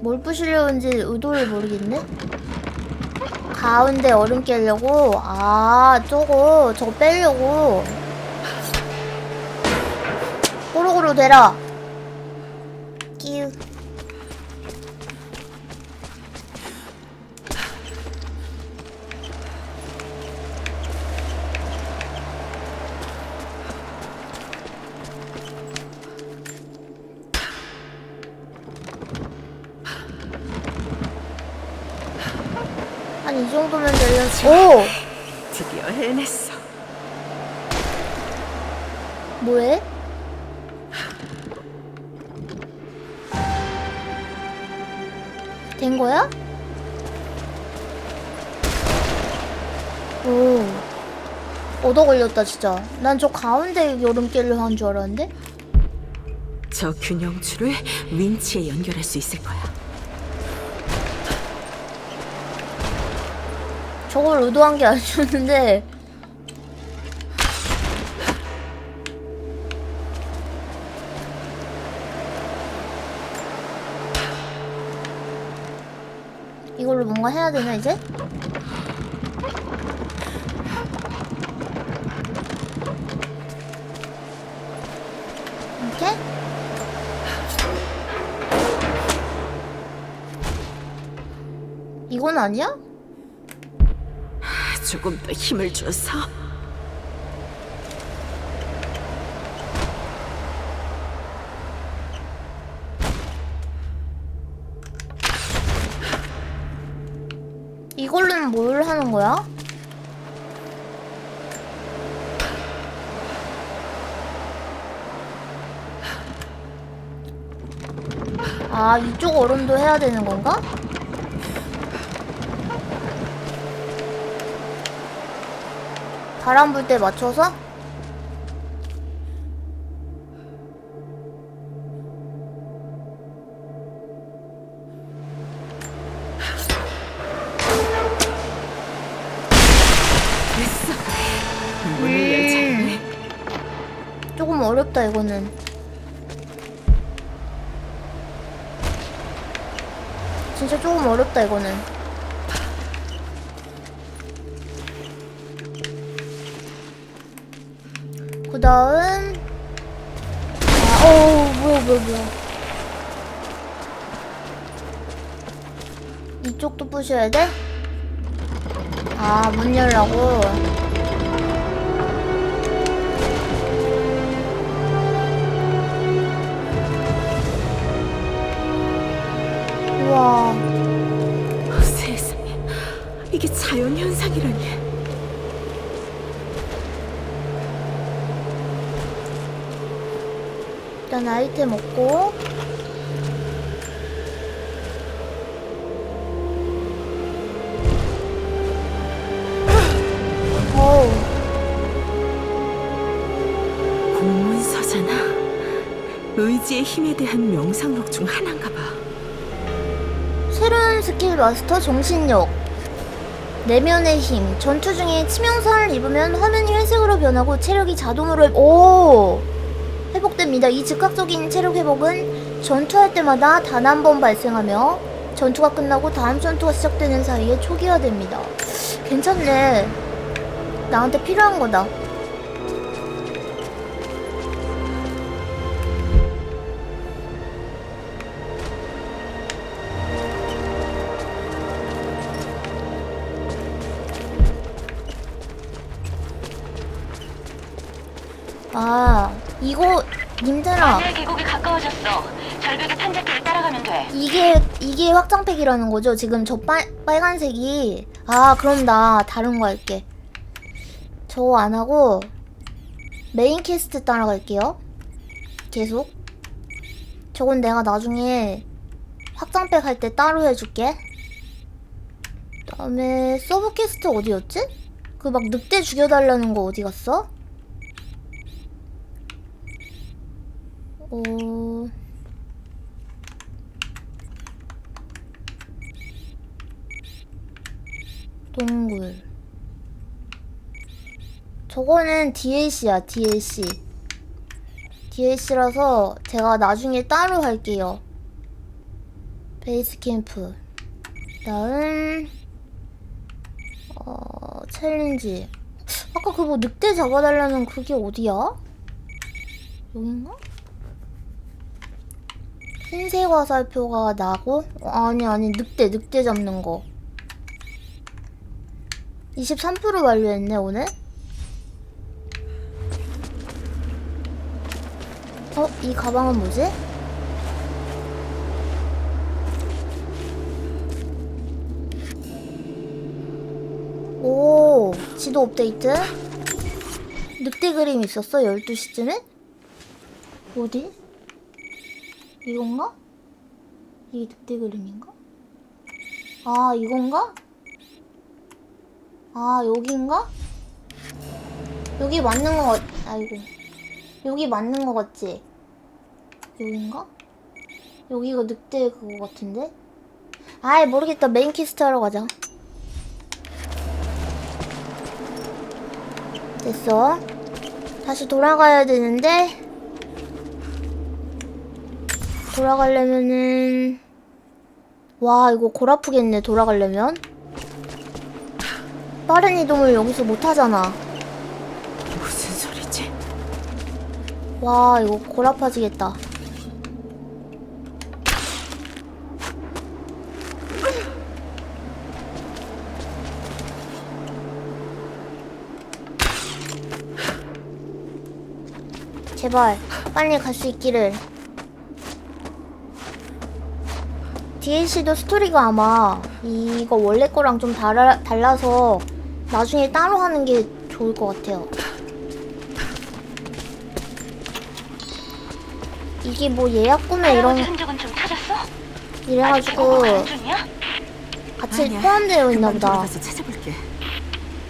뭘 부시려는지 의도를 모르겠네? 가운데 얼음 깨려고? 아, 저거, 저거 빼려고. 고루고루 되라. 된 거야? 오. 얻어 걸렸다, 진짜. 난 저 가운데 여름 깨를 한줄 알았는데? 저 균형추를 윈치에 연결할 수 있을 거야. 저걸 의도한 게 아니었는데. 이걸로 뭔가 해야 되나, 이제? 이렇게? 이건 아니야? 조금 더 힘을 줘서 이걸로는 뭘 하는 거야? 아, 이쪽 얼음도 해야 되는 건가? 바람 불 때 맞춰서? 어렵다, 이거는. 진짜 조금 어렵다, 이거는. 그 다음. 아, 어우, 뭐야, 뭐야, 뭐야. 이쪽도 부셔야 돼? 아, 문 열라고. 이게 자연 현상이라니. 일단 아이템 얻고 어우 공문서잖아. 의지의 힘에 대한 명상록 중 하나인가 봐. 새로운 스킬 마스터 정신력 내면의 힘 전투 중에 치명상을 입으면 화면이 회색으로 변하고 체력이 자동으로 회- 오! 회복됩니다. 이 즉각적인 체력 회복은 전투할 때마다 단 한 번 발생하며 전투가 끝나고 다음 전투가 시작되는 사이에 초기화됩니다. 괜찮네. 나한테 필요한 거다 이거 님들아 바젤 계곡이 가까워졌어. 절벽의 탄자길을 따라가면 돼. 이게 이게 확장팩이라는 거죠? 지금 저 빨, 빨간색이 아 그럼 나 다른 거 할게 저거 안 하고 메인 캐스트 따라갈게요 계속 저건 내가 나중에 확장팩 할 때 따로 해줄게 그다음에 서브 캐스트 어디였지? 그 막 늑대 죽여달라는 거 어디 갔어? 어... 동굴. 저거는 DLC야, DLC. DLC라서 제가 나중에 따로 할게요. 베이스 캠프. 다음 어 챌린지. 아까 그뭐 늑대 잡아달라는 그게 어디야? 여긴가? 흰색 화살표가 나고 어, 아니 아니 늑대 늑대 잡는 거. 23% 완료했네 오늘. 어, 이 가방은 뭐지? 오, 지도 업데이트? 늑대 그림 있었어? 12시쯤에? 어디? 이건가? 이게 늑대 그림인가? 아, 이건가? 아, 여긴가? 여기 맞는 거 같... 아이고. 여기 맞는 거 같지? 여긴가? 여기가 늑대 그거 같은데? 아이 모르겠다 메인 퀘스트 하러 가자 됐어 다시 돌아가야 되는데 돌아가려면은 와 이거 골 아프겠네 돌아가려면. 빠른 이동을 여기서 못 하잖아. 무슨 소리지? 와 이거 골 아파지겠다. 제발 빨리 갈 수 있기를 DLC도 스토리가 아마 이거 원래 거랑 좀 달아, 달라서 나중에 따로 하는 게 좋을 것 같아요 이게 뭐 예약 구매 이런 흔적은 좀 찾았어? 이래가지고? 같이 아니야. 포함되어 있나 금방 보다. 돌아가서 찾아볼게.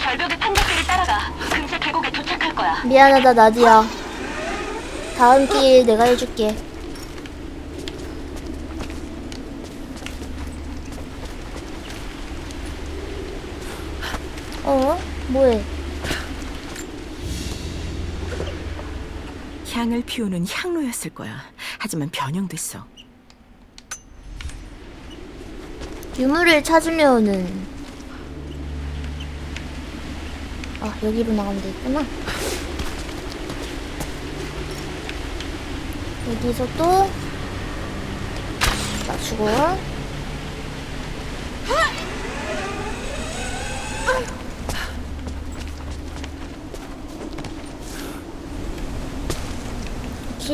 절벽의 탄자길을 따라가. 금세 계곡에 도착할 거야. 미안하다 나디야. 다음 기회에 내가 해줄게. 어? 뭐해? 향을 피우는 향로였을 거야. 하지만 변형됐어. 유물을 찾으면은 아 여기로 나가면 되겠구나. 여기서 또 맞추고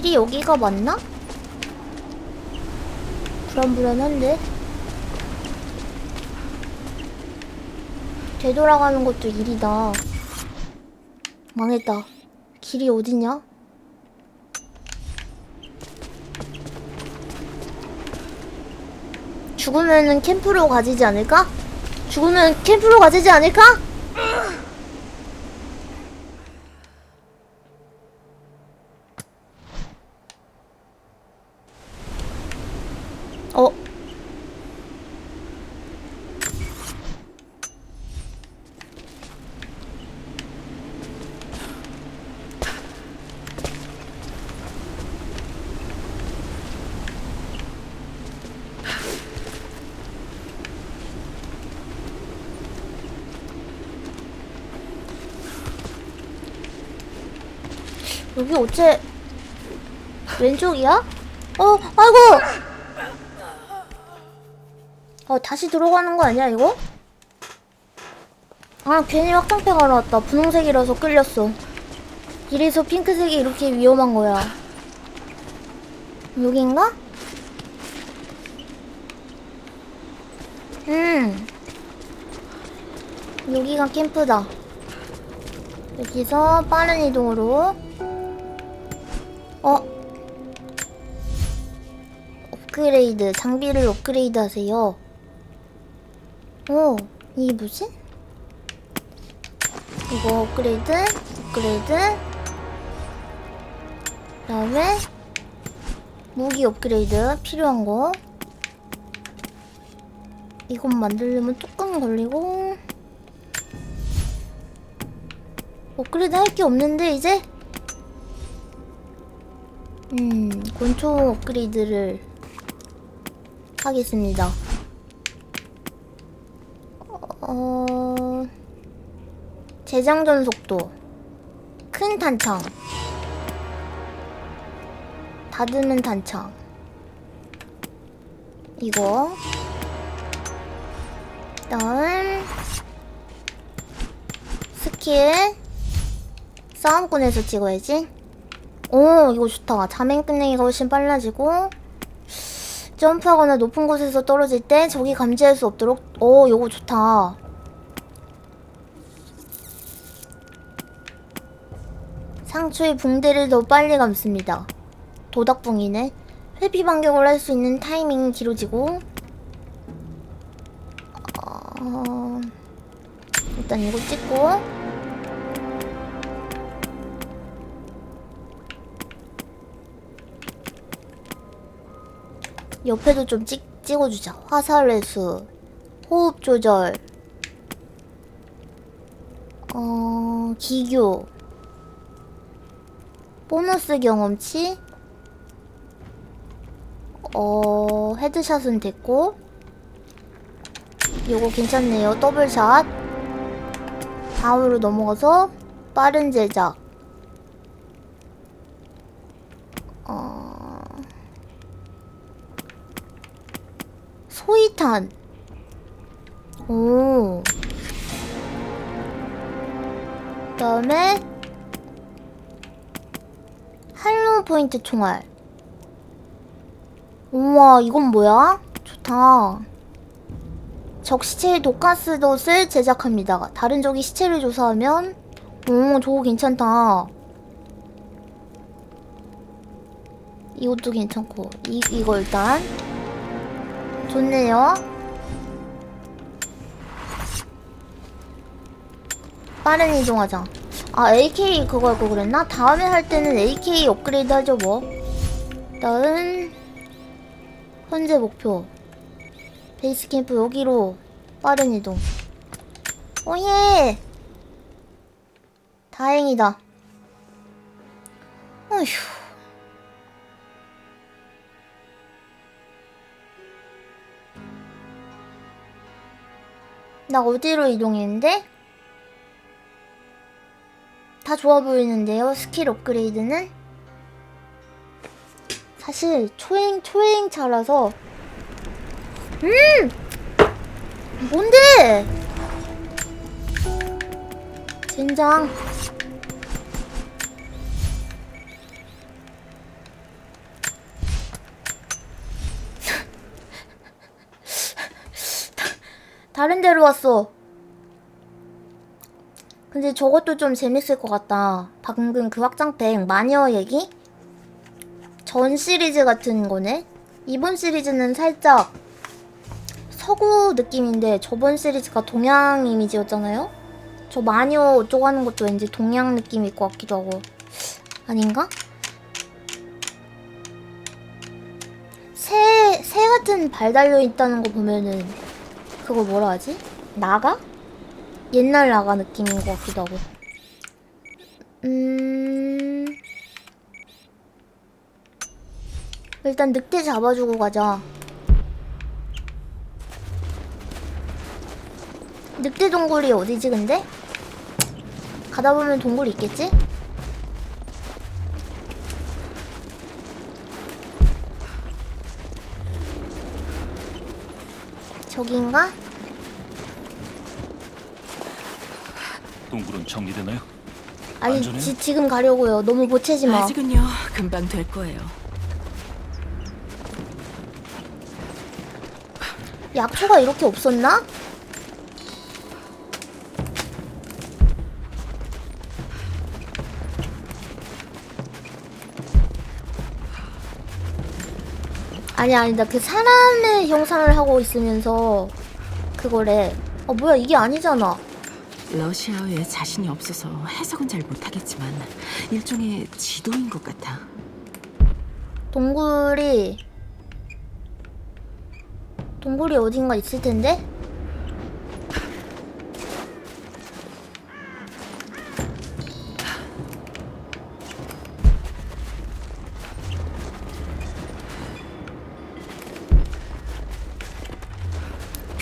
길이 여기가 맞나? 불안불안한데? 되돌아가는 것도 일이다. 망했다. 길이 어디냐? 죽으면은 캠프로 가지지 않을까? 죽으면 캠프로 가지지 않을까? 여기 어째 왼쪽이야? 어, 아이고! 어, 다시 들어가는 거 아니야, 이거? 아, 괜히 확장팩 하러 왔다. 분홍색이라서 끌렸어. 이래서 핑크색이 이렇게 위험한 거야. 여긴가? 음. 여기가 캠프다. 여기서 빠른 이동으로. 어? 업그레이드. 장비를 업그레이드 하세요. 오, 이게 뭐지? 이거 업그레이드, 업그레이드. 그 다음에, 무기 업그레이드, 필요한 거. 이것 만들려면 조금 걸리고. 업그레이드 할 게 없는데, 이제? 음, 권총 업그레이드를 하겠습니다. 어... 재장전 속도 큰 탄창 닫으면 탄창. 이거. 다음 스킬 싸움꾼에서 찍어야지 오 이거 좋다. 자맹 끝내기가 훨씬 빨라지고 점프하거나 높은 곳에서 떨어질 때 적이 감지할 수 없도록 오 이거 좋다. 상추의 붕대를 더 빨리 감습니다. 도닥붕이네. 회피 반격을 할 수 있는 타이밍이 길어지고 어... 일단 이거 찍고 옆에도 좀 찍, 찍어주자. 화살 회수 호흡 조절. 어... 기교. 보너스 경험치. 어... 헤드샷은 됐고. 요거 괜찮네요. 더블샷. 다음으로 넘어가서 빠른 제작 1탄. 오. 그다음에 할로우 포인트 총알. 우와, 이건 뭐야? 좋다. 적시체 독가스돛을 제작합니다. 다른 적이 시체를 조사하면 오, 저거 괜찮다. 이것도 괜찮고 이, 이거 일단 좋네요. 빠른 이동하자. 아 AK 그거 할거 그랬나? 다음에 할 때는 AK 업그레이드 하죠 뭐. 다음 현재 목표 베이스 캠프 여기로 빠른 이동. 오예! 다행이다. 어휴. 나 어디로 이동했는데? 다 좋아 보이는데요, 스킬 업그레이드는? 사실 초행, 초행 차라서 음! 뭔데? 젠장. 다른 데로 왔어. 근데 저것도 좀 재밌을 것 같다. 방금 그 확장팩 마녀 얘기? 전 시리즈 같은 거네. 이번 시리즈는 살짝 서구 느낌인데 저번 시리즈가 동양 이미지였잖아요? 저 마녀 어쩌고 하는 것도 왠지 동양 느낌일 것 같기도 하고 아닌가? 새, 새 같은 발 달려있다는 거 보면은 그거 뭐라 하지? 나가? 옛날 나가 느낌인 것 같기도 하고 음... 일단 늑대 잡아주고 가자 늑대 동굴이 어디지 근데? 가다 보면 동굴 있겠지? 저기인가? 동굴은 정리되나요? 아니 안전해요? 지, 지금 가려고요 너무 보채지 마 아직은요. 금방 될 거예요. 약초가 이렇게 없었나? 아니 아니 나 그 사람의 형상을 하고 있으면서 그거래 어 뭐야 이게 아니잖아 러시아어에 자신이 없어서 해석은 잘 못하겠지만 일종의 지도인 것 같아. 동굴이 동굴이 어딘가 있을 텐데?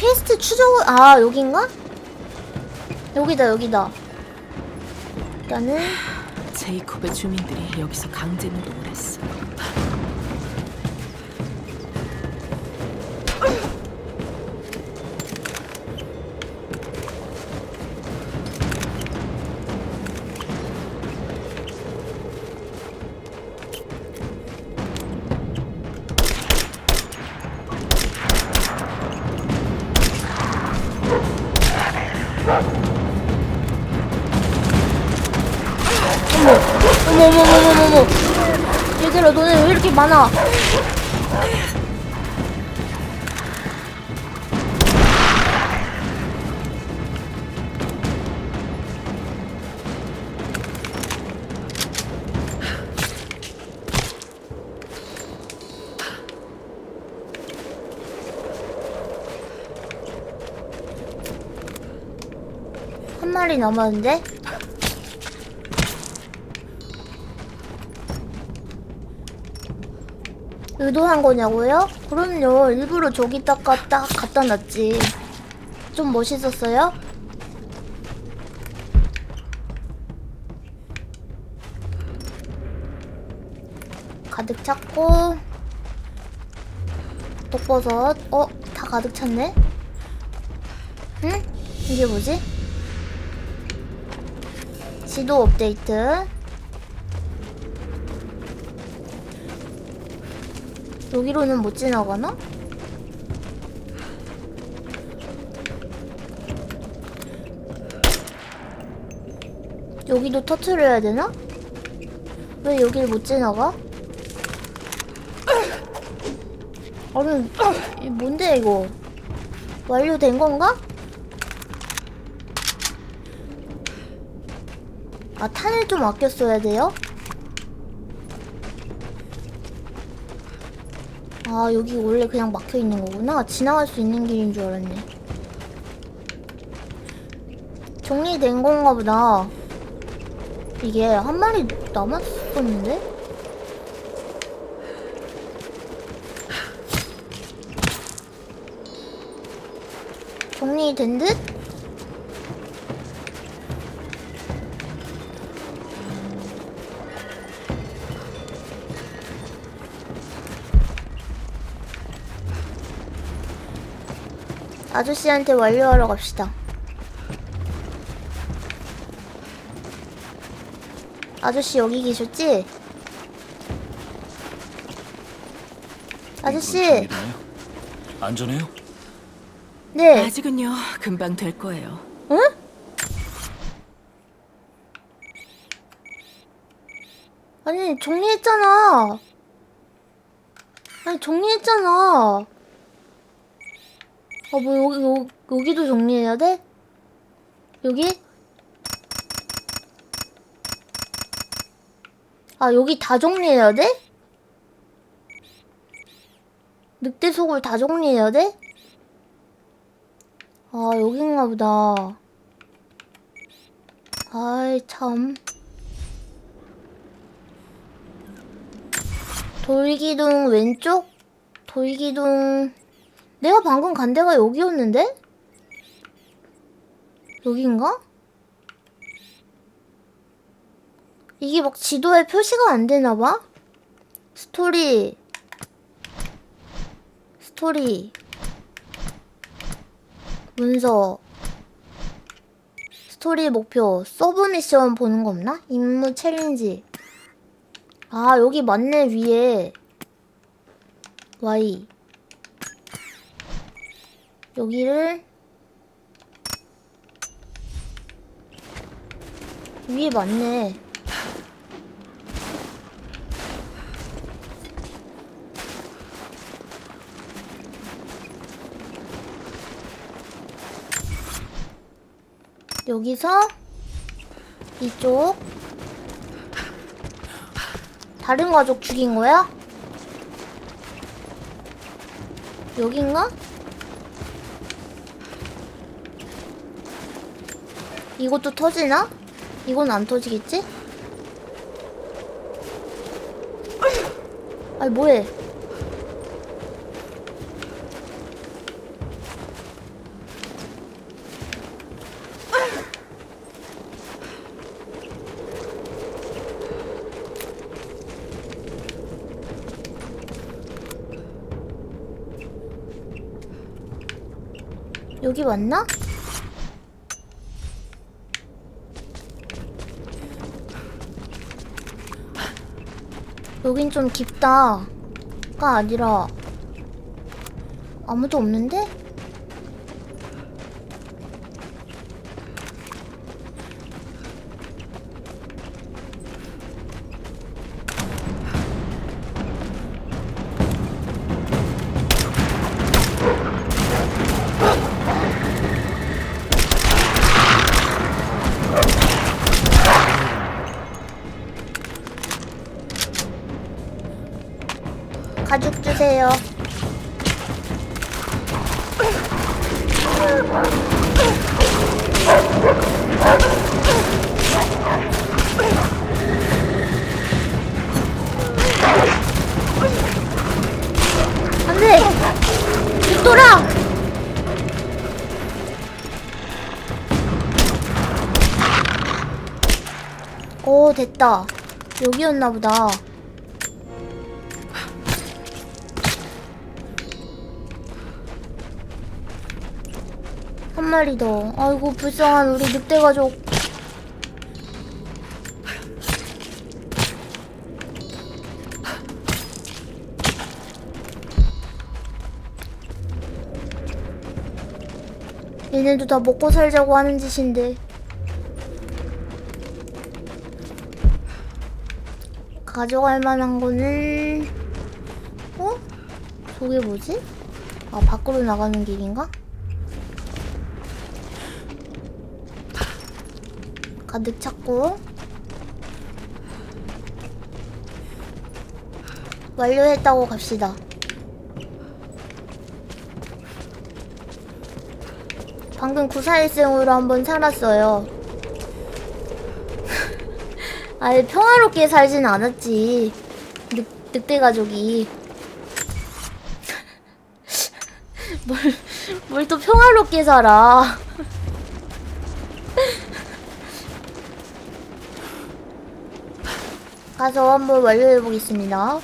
퀘스트 추적 아 여긴가? 여기다 여기다 일단은 제이콥의 주민들이 여기서 강제 노동을 했어. 많아 한 마리 남았는데? 의도한 거냐고요? 그럼요. 일부러 저기다가 딱 갖다 놨지. 좀 멋있었어요? 가득 찼고 독버섯 어? 다 가득 찼네? 응? 이게 뭐지? 지도 업데이트 여기로는 못 지나가나? 여기도 터트려야 되나? 왜 여길 못 지나가? 아니, 이 뭔데 이거? 완료된 건가? 아, 탄을 좀 아껴 써야 돼요? 아 여기 원래 그냥 막혀 있는 거구나. 지나갈 수 있는 길인 줄 알았네. 정리된 건가 보다. 이게 한 마리 남았었는데? 정리된 듯? 아저씨한테 완료하러 갑시다. 아저씨 여기 계셨지? 아저씨? 안전해요? 네. 아직은요, 금방 될 거예요. 응? 아니 정리했잖아. 아니 정리했잖아. 아뭐 여기 여, 여기도 정리해야 돼? 여기? 아 여기 다 정리해야 돼? 늑대 속을 다 정리해야 돼? 아 여긴가 보다. 아이 참. 돌기둥 왼쪽? 돌기둥 내가 방금 간 데가 여기였는데? 여긴가? 이게 막 지도에 표시가 안 되나봐? 스토리 스토리 문서 스토리 목표 서브 미션 보는 거 없나? 임무 챌린지 아 여기 맞네 위에 Y 여기를 위에 맞네 여기서 이쪽 다른 가족 죽인 거야? 여긴가? 이것도 터지나? 이건 안 터지겠지? 아니 뭐해? 여기 맞나? 여긴 좀 깊다. 가 아니라 아무도 없는데? 안돼! 죽돌아! 오 됐다. 여기였나 보다. 마리 더. 아이고 불쌍한 우리 늑대 가족. 얘네도 다 먹고 살자고 하는 짓인데. 가져갈 만한 거는 어? 저게 뭐지? 아 밖으로 나가는 길인가? 가득 찼고 완료했다고 갑시다. 방금 구사일생으로 한번 살았어요. 아예 평화롭게 살진 않았지. 늑, 늑대 가족이. 뭘, 뭘 또 평화롭게 살아. 가서 한번 완료해 보겠습니다.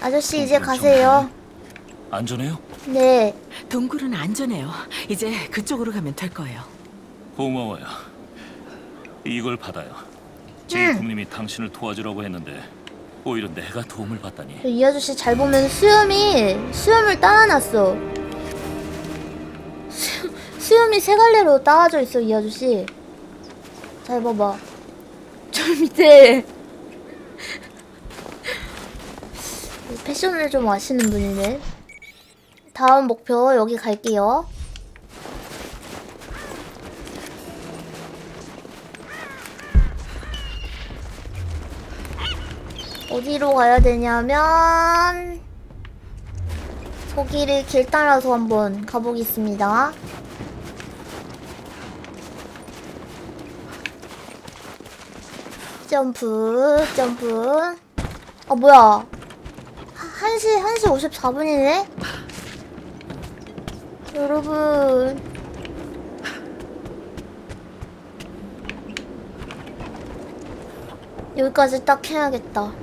아저씨 이제 가세요. 안전해요? 네. 동굴은 안전해요. 이제 그쪽으로 가면 될 거예요. 고마워요. 이걸 받아요. 제이kum님이 당신을 도와주라고 했는데 오히려 내가 도움을 받다니. 이 아저씨 잘 보면 수염이 수염을 따놔놨어. 수, 수염이 세 갈래로 따아져 있어 이 아저씨. 잘 봐봐. 저 밑에 패션을 좀 아시는 분이네. 다음 목표 여기 갈게요. 어디로 가야 되냐면 거기를 길 따라서 한번 가보겠습니다. 점프, 점프. 아 뭐야? 1시 1시 54분이네. 여러분. 여기까지 딱 해야겠다.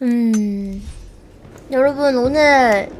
음. 여러분, 오늘